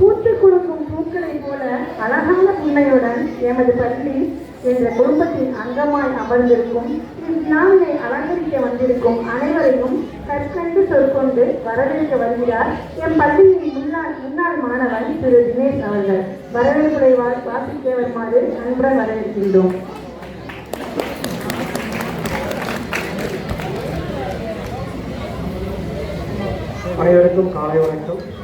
பூத்து கொடுக்கும் பூக்களைப் போல அழகான புன்னையுடன் எமது பள்ளி என்ற குடும்பத்தின் அங்கமாய் அமர்ந்திருக்கும் இந்நாளினை அலங்கரிக்க வந்திருக்கும் அனைவரையும் கற்கண்டு சொற்கொண்டு வரவேற்க வருகிறார். என் பள்ளியின் முன்னாள் முன்னாள் மாணவன் திரு தினேஷ் அவர்கள். வரவேற்புரை வா- வாசிக்க வருமாறு அன்புடன் வரவேற்கின்றோம். அனைவருக்கும் காலை வணக்கம்.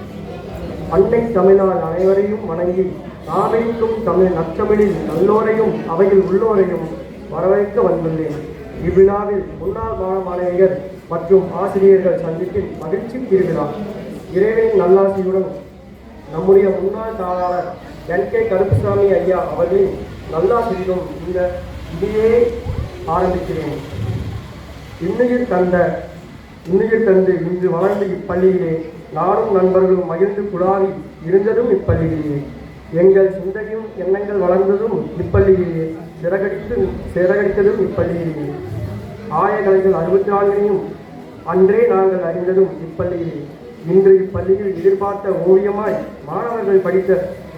அன்னை தமிழால் அனைவரையும் வணங்கி நாவெங்கும் தமிழ் நற்றமிழில் நல்லோரையும் அவையில் உள்ளோரையும் வரவேற்க வந்துள்ளேன். இவ்விழாவில் முன்னாள் மாணவ மற்றும் ஆசிரியர்கள் சந்திப்பின் மகிழ்ச்சி திருவிழா இறைவனின் நல்லாசியுடன் நம்முடைய முன்னாள் தாளாளர் என். கே. கருப்புசாமி ஐயா அவர்களின் நல்லாசிரியும் இந்த இதையே ஆரம்பிக்கிறேன். இன்னுயிர் தந்த இனிய தந்து இன்று வளர்ந்த இப்பள்ளியிலே நானும் நண்பர்களும் மகிழ்ந்து குழாவி இருந்ததும் இப்பள்ளியிலே. எங்கள் சிந்தையும் எண்ணங்கள் வளர்ந்ததும் இப்பள்ளியிலே. சிறகடித்து சிறகடித்ததும் இப்பள்ளியிலே. ஆயகலைகள் அறுபத்தி நான்கையும் அன்றே நாங்கள் அறிந்ததும் இப்பள்ளியிலே. இன்று இப்பள்ளியில் எதிர்பார்த்த ஓவியமாய் மாணவர்கள் படித்த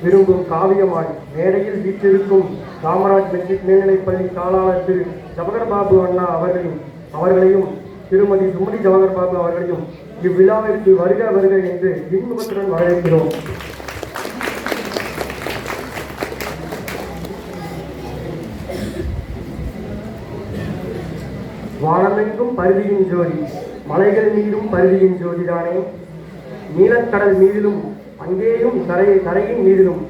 விரும்பும் காவியமாய் மேடையில் வீற்றிருக்கும் காமராஜ் மெட்ரிக் மேல்நிலைப்பள்ளி தாளாளர் திரு ஜவஹர் பாபு அண்ணா அவர்களையும் அவர்களையும் திருமதி சுமதி ஜவஹர் பாபு அவர்களையும் இவ்விழாவிற்கு வருக வருக என்று இன்முகத்துடன் வரவேற்கிறோம். வானமெங்கும் பருவியின் ஜோதி மலைகள் மீதும் பருவியின் ஜோதிதானே. நீலக்கடல் மீதிலும் அங்கேயும் தரையை கரையின் மீதிலும்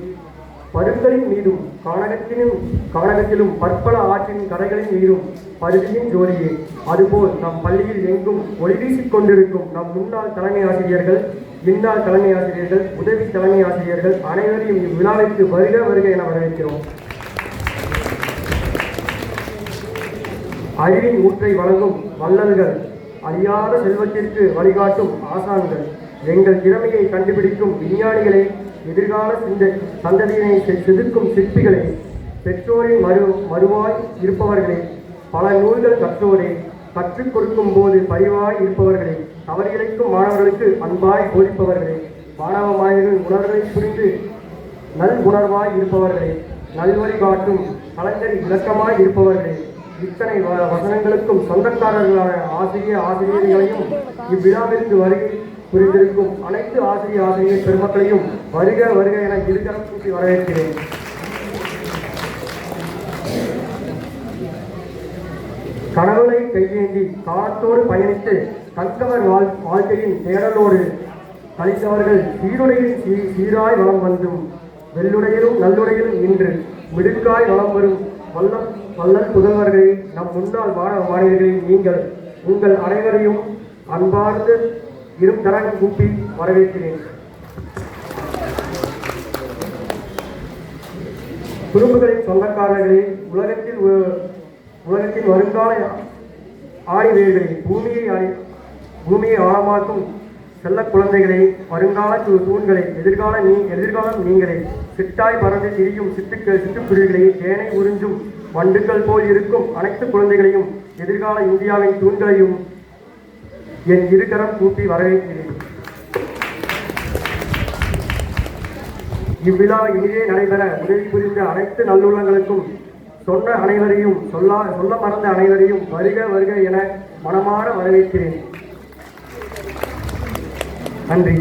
பருக்களின் மீதும் கானகத்திலும் கானகத்திலும் பற்பல ஆற்றின் கரைகளின் நீரும் பருவியின் ஜோதியே அதுபோல் நம் பள்ளியில் எங்கும் ஒளி வீசிக் கொண்டிருக்கும் நம் முன்னாள் தலைமை ஆசிரியர்கள் இந்நாள் தலைமை ஆசிரியர்கள் உதவி தலைமை ஆசிரியர்கள் அனைவரையும் இவ்விழாவிற்கு வருக வருக என வரவேற்கிறோம். அறிவின் ஊற்றை வழங்கும் வள்ளல்கள் அறியாத செல்வத்திற்கு வழிகாட்டும் ஆசான்கள். எங்கள் திறமையை கண்டுபிடிக்கும் விஞ்ஞானிகளே எதிர்கால சிந்த சந்ததியினை செதுக்கும் சிற்பிகளே பெற்றோரின் மறு மறுவாய் இருப்பவர்களே பல நூல்கள் கற்றோரே கற்றுக் கொடுக்கும் போது பரிவாய் இருப்பவர்களே தவறிழைக்கும் மாணவர்களுக்கு அன்பாய் போதிப்பவர்களே மாணவ மாணவிகள் உணர்வை புரிந்து நல் உணர்வாய் இருப்பவர்களே நல்வழி காட்டும் கலைஞர் இலக்கமாய் இருப்பவர்களே இத்தனை வ- வசனங்களுக்கும் சொந்தக்காரர்களான ஆசிரிய ஆசிரியர்களையும் இவ்விழாவிற்கு வருகை புரிந்திருக்கும் அனைத்து ஆசிரிய ஆசிரியர் பெருமக்களையும் வருக வருக என இருகரம் கூட்டி வரவேற்கிறேன். கடவுளை கையேந்தி காலத்தோடு பயணித்து தக்கவர் வாழ் வாழ்க்கையின் தேடலோடு கழித்தவர்கள் சீருடையில் சீ சீராய் வளம் வந்தும் வெள்ளுடையிலும் நல்லுடையிலும் இன்று மிடுக்காய் வளம் வரும் வல்லம் வல்லல் புதல்வர்களே நம் முன்னாள் மாணவ மாணவியர்களே நீங்கள் உங்கள் அனைவரையும் அன்பார்ந்து இரும் கரம் கூப்பி வரவேற்கிறேன். குறும்புகளின் சொந்தக்காரர்களே உலகத்தில் ஒ- உலகத்தின் வருங்கால ஆணிவேர்களே பூமியை பூமியை ஆழமாக்கும் செல்ல குழந்தைகளே வருங்கால தூ- தூண்களே எதிர்கால நீ எதிர்காலம் நீங்களே. சிட்டாய் பறந்து திரியும் சிட்டுக்கள் சிட்டுக்குருவிகளே தேனை உறிஞ்சும் வண்டுகள் போல் இருக்கும் அனைத்து குழந்தைகளையும் எதிர்கால இந்தியாவின் தூண்களையும் என் இருகரம் கூப்பி வரவேற்கிறேன். இவ்விழா இனிதே நடைபெற உதவி புரிந்த அனைத்து நல்லுள்ளங்களுக்கும் சொன்ன அனைவரையும் சொல்லா சொல்ல மறந்த அனைவரையும் வருக வருக என மனமாற வரவேற்கிறேன். நன்றி.